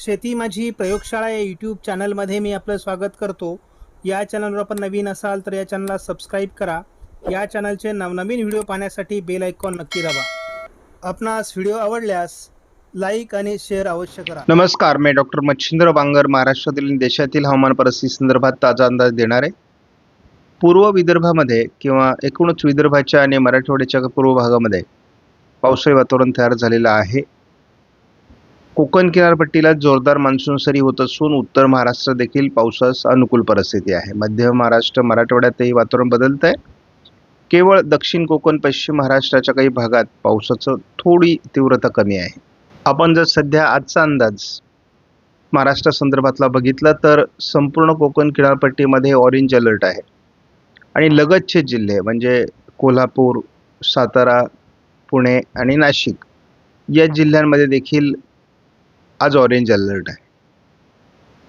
शेती माझी प्रयोगशाळा या यूट्यूब चॅनलमध्ये मी आपलं स्वागत करतो. या चॅनलवर आपण नवीन असाल तर या चॅनलला सबस्क्राईब करा. या चॅनलचे नवनवीन व्हिडिओ पाहण्यासाठी बेल ऐकॉन नक्की दाबा. आपणास व्हिडिओ आवडल्यास लाईक आणि शेअर अवश्य करा. नमस्कार मी डॉक्टर मच्छिंद्र बांगर महाराष्ट्रातील देशातील हवामान परिस्थिती संदर्भात ताजा अंदाज देणार. आहे पूर्व विदर्भामध्ये किंवा एकूणच विदर्भाच्या आणि मराठवाड्याच्या पूर्व भागामध्ये पावसाळी वातावरण तयार झालेलं आहे. कोकण किनारपट्टीला जोरदार मान्सून सरी होत असून उत्तर महाराष्ट्र देखील पावसास अनुकूल परिस्थिती आहे. मध्य महाराष्ट्र मराठवाड्यातही वातावरण बदलत आहे. केवळ दक्षिण कोकण पश्चिम महाराष्ट्राच्या काही भागात पावसाचं थोडी तीव्रता कमी आहे. आपण जर सध्या आजचा अंदाज महाराष्ट्र संदर्भातला बघितला तर संपूर्ण कोकण किनारपट्टीमध्ये ऑरेंज अलर्ट आहे. आणि लगतचे जिल्हे म्हणजे कोल्हापूर सातारा पुणे आणि नाशिक या जिल्ह्यांमध्ये देखील आज ऑरेंज अलर्ट आहे.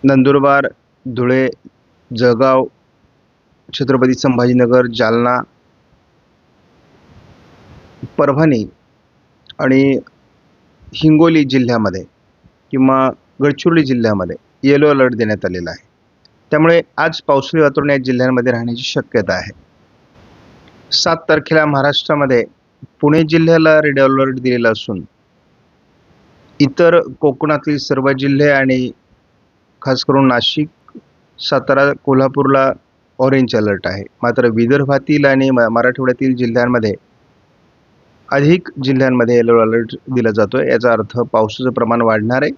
नंदुरबार धुळे जळगाव छत्रपती संभाजीनगर जालना परभणी आणि हिंगोली जिल्ह्यामध्ये किंवा गडचिरोली जिल्ह्यामध्ये येलो अलर्ट देण्यात आलेला आहे. त्यामुळे आज पावसाळी वातावरण या जिल्ह्यांमध्ये राहण्याची शक्यता आहे. सात तारखेला महाराष्ट्रामध्ये पुणे जिल्ह्याला रेड अलर्ट दिलेला असून इतर कोकणातील सर्व जिल्हे आणि खास करून नाशिक सातारा कोल्हापूरला ऑरेंज अलर्ट आहे. मात्र विदर्भातील आणि म- मराठवाड्यातील जिल्ह्यांमध्ये अधिक जिल्ह्यांमध्ये येलो अलर्ट दिला जातो आहे याचा अर्थ पावसाचं प्रमाण वाढणार आहे.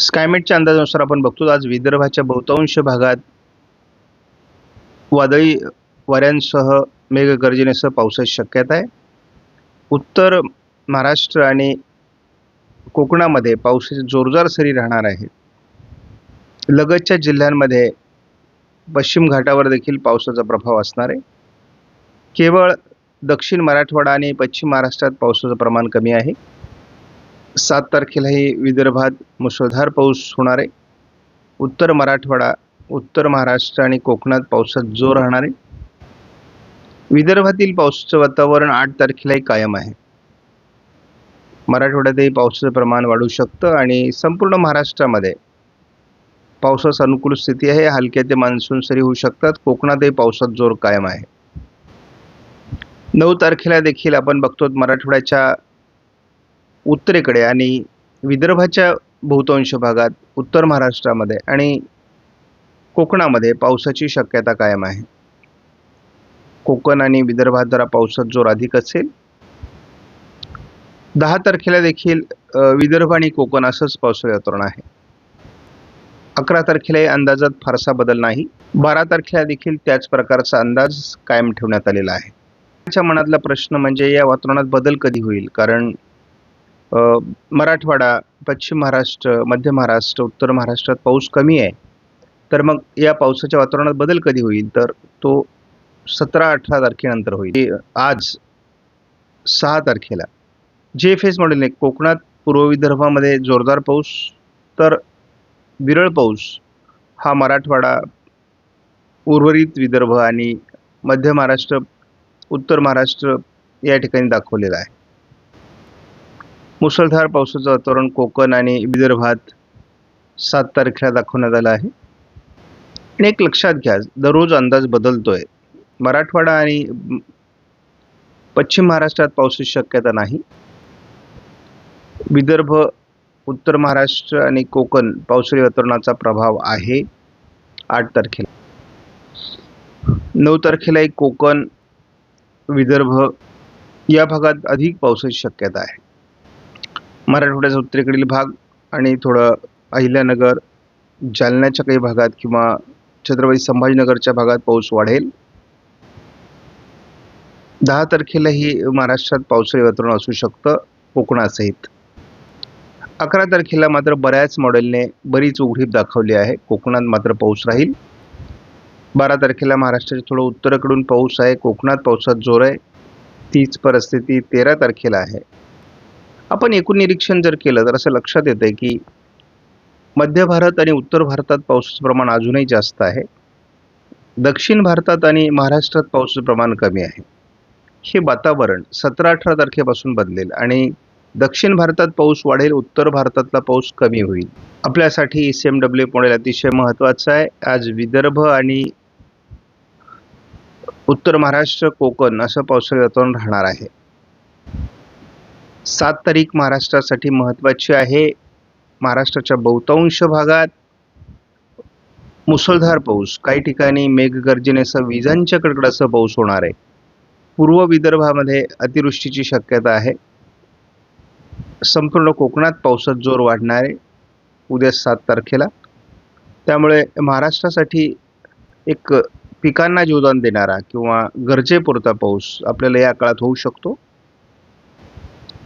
स्कायमेटच्या अंदाजानुसार आपण बघतो आज विदर्भाच्या बहुतांश भागात वादळी वाऱ्यांसह मेघगर्जनेसह पावसाची शक्यता आहे. उत्तर महाराष्ट्र आणि कोकणामध्ये पावसाची जोरदार सरी राहणार आहे लगतच्या जिल्ह्यांमध्ये पश्चिम घाटावर देखील पावसाचा प्रभाव असणार आहे. केवळ दक्षिण मराठवाडा आणि पश्चिम महाराष्ट्रात पावसाचं प्रमाण कमी आहे. सात तारखेलाही विदर्भात मुसळधार पाऊस होणार आहे. उत्तर मराठवाडा उत्तर महाराष्ट्र आणि कोकणात पावसात जोर राहणार आहे. विदर्भातील पावसाचं वातावरण आठ तारखेलाही कायम आहे. मराठवाड्यातही पावसाचं प्रमाण वाढू शकतं आणि संपूर्ण महाराष्ट्रामध्ये पावसास अनुकूल स्थिती आहे. हलक्या ते मान्सून सरी होऊ शकतात. कोकणातही पावसात जोर कायम आहे. नऊ तारखेला देखील आपण बघतो मराठवाड्याच्या उत्तरेकडे आणि विदर्भाच्या बहुतांश भागात उत्तर महाराष्ट्रामध्ये आणि कोकणामध्ये पावसाची शक्यता कायम आहे. कोकण आणि विदर्भात जरा पावसात जोर अधिक असेल. दहा तारखेला देखील विदर्भ आणि कोकण असंच पावसाळी वातावरण आहे. अकरा तारखेला या अंदाजात फारसा बदल नाही. बारा तारखेला देखील त्याच प्रकारचा अंदाज कायम ठेवण्यात आलेला आहे. त्याच्या मनातला प्रश्न म्हणजे या वातावरणात बदल कधी होईल? कारण मराठवाडा पश्चिम महाराष्ट्र मध्य महाराष्ट्र उत्तर महाराष्ट्रात पाऊस कमी आहे. तर मग या पावसाच्या वातावरणात बदल कधी होईल? तर तो सतरा अठरा तारखेनंतर होईल. आज सहा तारखेला. जे एफ एस मॉडेलने कोकणात पूर्व विदर्भामध्ये जोरदार पाऊस तर विरळ पाऊस हा मराठवाडा उर्वरित विदर्भ आणि मध्य महाराष्ट्र उत्तर महाराष्ट्र या ठिकाणी दाखवलेला आहे. मुसळधार पावसाचं वातावरण कोकण आणि विदर्भात सात तारखेला दाखवण्यात आलं आहे. आणि एक लक्षात घ्या दररोज अंदाज बदलतोय. मराठवाडा आणि पश्चिम महाराष्ट्रात पावसाची शक्यता नाही. विदर्भ उत्तर महाराष्ट्र आणि कोकण पावसाळी वातावरणाचा प्रभाव आहे. आठ तारखेला. नऊ तारखेला एक कोकण विदर्भ या भागात अधिक पावसाची शक्यता आहे. मराठवाड्याचा उत्तरेकडील भाग आणि थोडं अहिल्यानगर जालन्याच्या काही भागात किंवा छत्रपती संभाजीनगरच्या भागात पाऊस वाढेल. दहा तारखेलाही महाराष्ट्रात पावसाळी वातावरण असू शकतं कोकणासहित. अकरा तारखेला मात्र बऱ्याच मॉडेलने बरीच उघडीप दाखवली आहे. कोकणात मात्र पाऊस राहील. बारा तारखेला महाराष्ट्राच्या थोडं उत्तरेकडून पाऊस आहे. कोकणात पावसात जोर आहे. तीच परिस्थिती तेरा तारखेला आहे. आपण एकूण निरीक्षण जर केलं तर असं लक्षात येतं आहे की मध्य भारत आणि उत्तर भारतात पावसाचं प्रमाण अजूनही जास्त आहे. दक्षिण भारतात आणि महाराष्ट्रात पावसाचं प्रमाण कमी आहे. हे वातावरण सतरा अठरा तारखेपासून बदलेल आणि दक्षिण भारतात पाऊस वाढेल उत्तर भारतातला पाऊस कमी होईल. आपल्यासाठी एस एम डब्ल्यू मॉडेल अतिशय महत्त्वाचं आहे. आज विदर्भ आणि उत्तर महाराष्ट्र कोकण असं पावसाळी वातावरण राहणार आहे. सात तारीख महाराष्ट्रासाठी महत्त्वाची आहे. महाराष्ट्राच्या बहुतांश भागात मुसळधार पाऊस. काही ठिकाणी मेघगर्जनेसह विजांच्या कडकडासह पाऊस होणार आहे. पूर्व विदर्भामध्ये अतिवृष्टीची शक्यता आहे. संपूर्ण कोकणात पावसात जोर वाढणार आहे. उद्या सात तारखेला. त्यामुळे महाराष्ट्रासाठी एक पिकांना जीवदान देणारा किंवा गरजेपुरता पाऊस आपल्याला या काळात होऊ शकतो.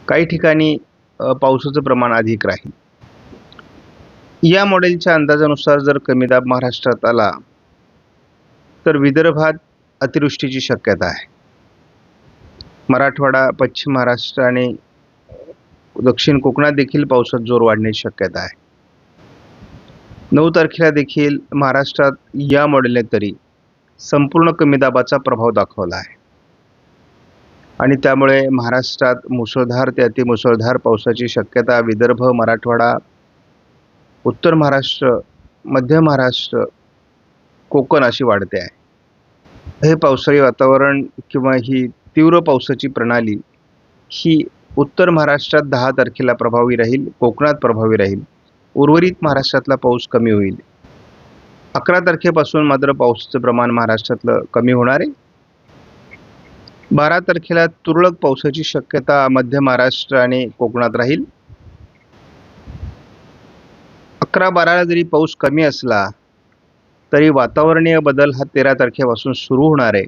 काही ठिकाणी पावसाचं प्रमाण अधिक राहील. या मॉडेलच्या अंदाजानुसार जर कमी दाब महाराष्ट्रात आला तर विदर्भात अतिवृष्टीची शक्यता आहे. मराठवाडा पश्चिम महाराष्ट्र आणि दक्षिण कोकणात देखील पावसात जोर वाढण्याची शक्यता आहे. नऊ तारखेला देखील महाराष्ट्रात या मॉडेलने तरी संपूर्ण कमी दाबाचा प्रभाव दाखवला आहे. आणि त्यामुळे महाराष्ट्रात मुसळधार ते अतिमुसळधार पावसाची शक्यता विदर्भ मराठवाडा उत्तर महाराष्ट्र मध्य महाराष्ट्र कोकण अशी वाढते आहे. हे पावसाळी वातावरण किंवा ही तीव्र पावसाची प्रणाली ही उत्तर महाराष्ट्रात दहा तारखेला प्रभावी राहील कोकणात प्रभावी राहील. उर्वरित महाराष्ट्रातला पाऊस कमी होईल. अकरा तारखेपासून मात्र पावसाचं प्रमाण महाराष्ट्रातलं कमी होणार आहे. बारा तारखेला तुरळक पावसाची शक्यता मध्य महाराष्ट्र आणि कोकणात राहील. अकरा बाराला जरी पाऊस कमी असला तरी वातावरणीय बदल हा तेरा तारखेपासून सुरू होणार आहे.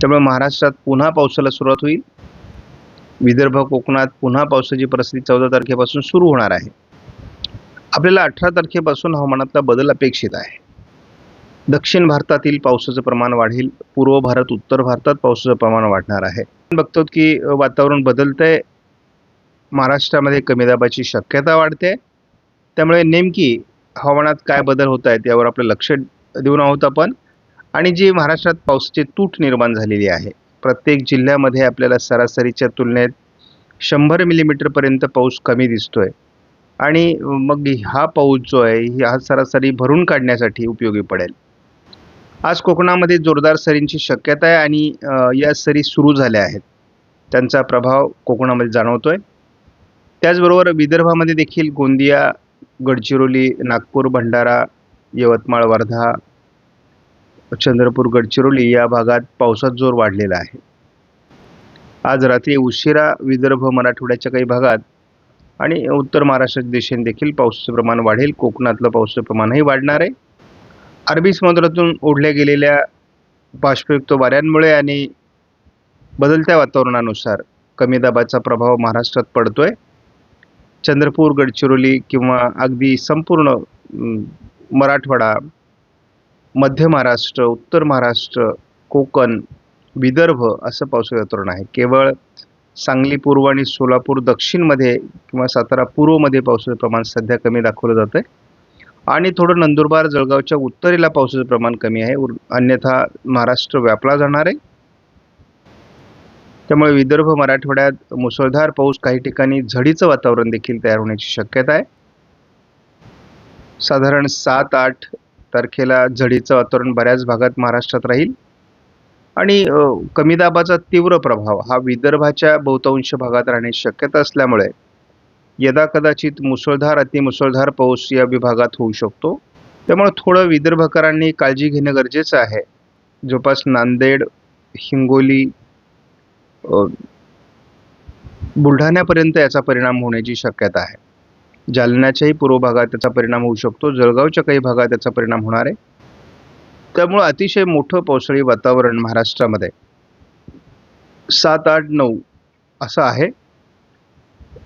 त्यामुळे महाराष्ट्रात पुन्हा पावसाला सुरुवात होईल. विदर्भ कोकणात पुन्हा पावसाची परिस्थिती चौदा तारखेपासून सुरू होणार आहे. आपल्याला अठरा तारखेपासून हवामानातला बदल अपेक्षित आहे. दक्षिण भारतातील पावसाचं प्रमाण वाढेल. पूर्व भारत उत्तर भारतात पावसाचं प्रमाण वाढणार आहे. आपण बघतो की वातावरण बदलतंय. महाराष्ट्रामध्ये कमी दाबाची शक्यता वाढते. त्यामुळे नेमकी हवामानात काय बदल होत आहेत यावर आपलं लक्ष देऊन आहोत आपण. आणि जी महाराष्ट्रात पावसाची तूट निर्माण झालेली आहे. प्रत्येक जिल्ह्यामध्ये आपल्याला सरासरीच्या तुलनेत शंभर मिलीमीटरपर्यंत पाऊस कमी दिसतो आहे आणि मग हा पाऊस जो आहे ही हा सरासरी भरून काढण्यासाठी उपयोगी पडेल. आज कोकणामध्ये जोरदार सरींची शक्यता आहे आणि या सरी सुरू झाल्या आहेत. त्यांचा प्रभाव कोकणामध्ये जाणवतो आहे त्याचबरोबर विदर्भामध्ये देखील गोंदिया गडचिरोली नागपूर भंडारा यवतमाळ वर्धा चंद्रपूर गडचिरोली या भागात पावसात जोर वाढलेला आहे. आज रात्री उशिरा विदर्भ मराठवाड्याच्या काही भागात आणि उत्तर महाराष्ट्राच्या दिशेने देखील पावसाचं प्रमाण वाढेल. कोकणातलं पावसाचं प्रमाणही वाढणार आहे. अरबी समुद्रातून ओढल्या गेलेल्या बाष्पयुक्त वाऱ्यांमुळे आणि बदलत्या वातावरणानुसार कमी दाबाचा प्रभाव महाराष्ट्रात पडतोय. चंद्रपूर गडचिरोली किंवा अगदी संपूर्ण मराठवाडा मध्य महाराष्ट्र उत्तर महाराष्ट्र कोकण विदर्भ असं पावसाळी वातावरण आहे. केवळ सांगली पूर्व आणि सोलापूर दक्षिणमध्ये किंवा सातारा पूर्वमध्ये पावसाचं प्रमाण सध्या कमी दाखवलं जातं आहे आणि थोडं नंदुरबार जळगावच्या उत्तरेला पावसाचं प्रमाण कमी आहे. अन्यथा महाराष्ट्र व्यापला जाणार आहे. त्यामुळे विदर्भ मराठवाड्यात मुसळधार पाऊस काही ठिकाणी झडीचं वातावरण देखील तयार होण्याची शक्यता आहे. साधारण सात आठ तारखेला झडीचं वातावरण बऱ्याच भागात महाराष्ट्रात राहील. आणि कमी दाबाचा तीव्र प्रभाव हा विदर्भाच्या बहुतांश भागात राहण्याची शक्यता असल्यामुळे यदा कदाचित मुसळधार अतिमुसळधार पाऊस या विभागात होऊ शकतो. त्यामुळे थोडं विदर्भकरांनी काळजी घेणं गरजेचं आहे. जवळपास नांदेड हिंगोली बुलढाण्यापर्यंत याचा परिणाम होण्याची शक्यता आहे. जालन्याच्याही पूर्व भागात त्याचा परिणाम होऊ शकतो. जळगावच्या काही भागात त्याचा परिणाम होणार आहे. त्यामुळं अतिशय मोठं पावसाळी वातावरण महाराष्ट्रामध्ये. सात आठ नऊ असं आहे.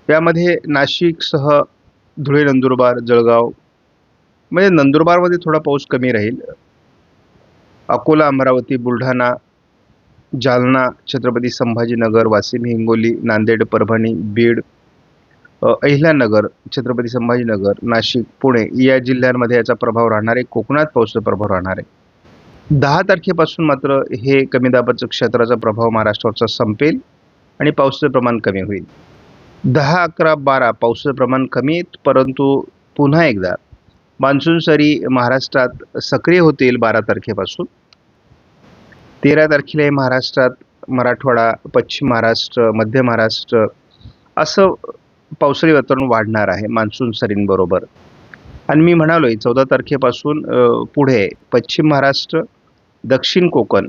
यामध्ये नाशिकसह धुळे नंदुरबार जळगाव म्हणजे नंदुरबारमध्ये थोडा पाऊस कमी राहील. अकोला अमरावती बुलढाणा जालना छत्रपती संभाजीनगर वाशिम हिंगोली नांदेड परभणी बीड अहिल्यानगर छत्रपती संभाजीनगर नाशिक पुणे या जिल्ह्यांमध्ये याचा प्रभाव राहणार आहे. कोकणात पावसाचा प्रभाव राहणार आहे. दहा तारखेपासून मात्र हे कमी दाबाचं क्षेत्राचा प्रभाव महाराष्ट्रावरचा संपेल आणि पावसाचं प्रमाण कमी होईल. दहा अकरा बारा पावसाचं प्रमाण कमी आहे, परंतु पुन्हा एकदा मान्सून सरी महाराष्ट्रात सक्रिय होतील बारा तारखेपासून. तेरा तारखेला हे महाराष्ट्रात मराठवाडा पश्चिम महाराष्ट्र मध्य महाराष्ट्र असं पावसाळी वातावरण वाढणार आहे मान्सून सरींबरोबर. आणि मी म्हणालोय चौदा तारखेपासून पुढे पश्चिम महाराष्ट्र दक्षिण कोकण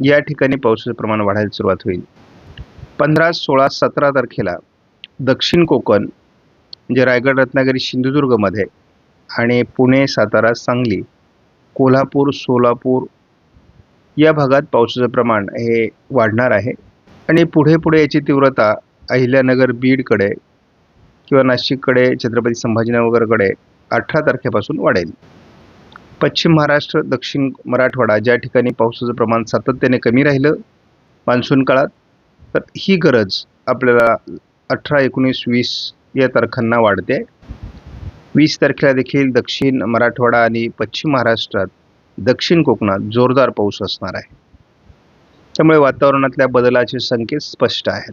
या ठिकाणी पावसाचं प्रमाण वाढायला सुरुवात होईल. पंधरा सोळा सतरा तारखेला दक्षिण कोकण म्हणजे रायगड रत्नागिरी सिंधुदुर्गमध्ये आणि पुणे सातारा सांगली कोल्हापूर सोलापूर या भागात पावसाचं प्रमाण हे वाढणार आहे. आणि पुढे पुढे याची तीव्रता अहिल्यानगर बीडकडे किंवा नाशिककडे छत्रपती संभाजीनगरकडे अठरा तारखेपासून वाढेल. पश्चिम महाराष्ट्र दक्षिण मराठवाडा ज्या ठिकाणी पावसाचं प्रमाण सातत्याने कमी राहिलं मान्सून काळात तर ही गरज आपल्याला अठरा एकोणीस वीस या तारखांना वाढते. वीस तारखेला देखील दक्षिण मराठवाडा आणि पश्चिम महाराष्ट्रात दक्षिण कोकणात जोरदार पाऊस असणार आहे. त्यामुळे वातावरणातल्या बदलाचे संकेत स्पष्ट आहेत.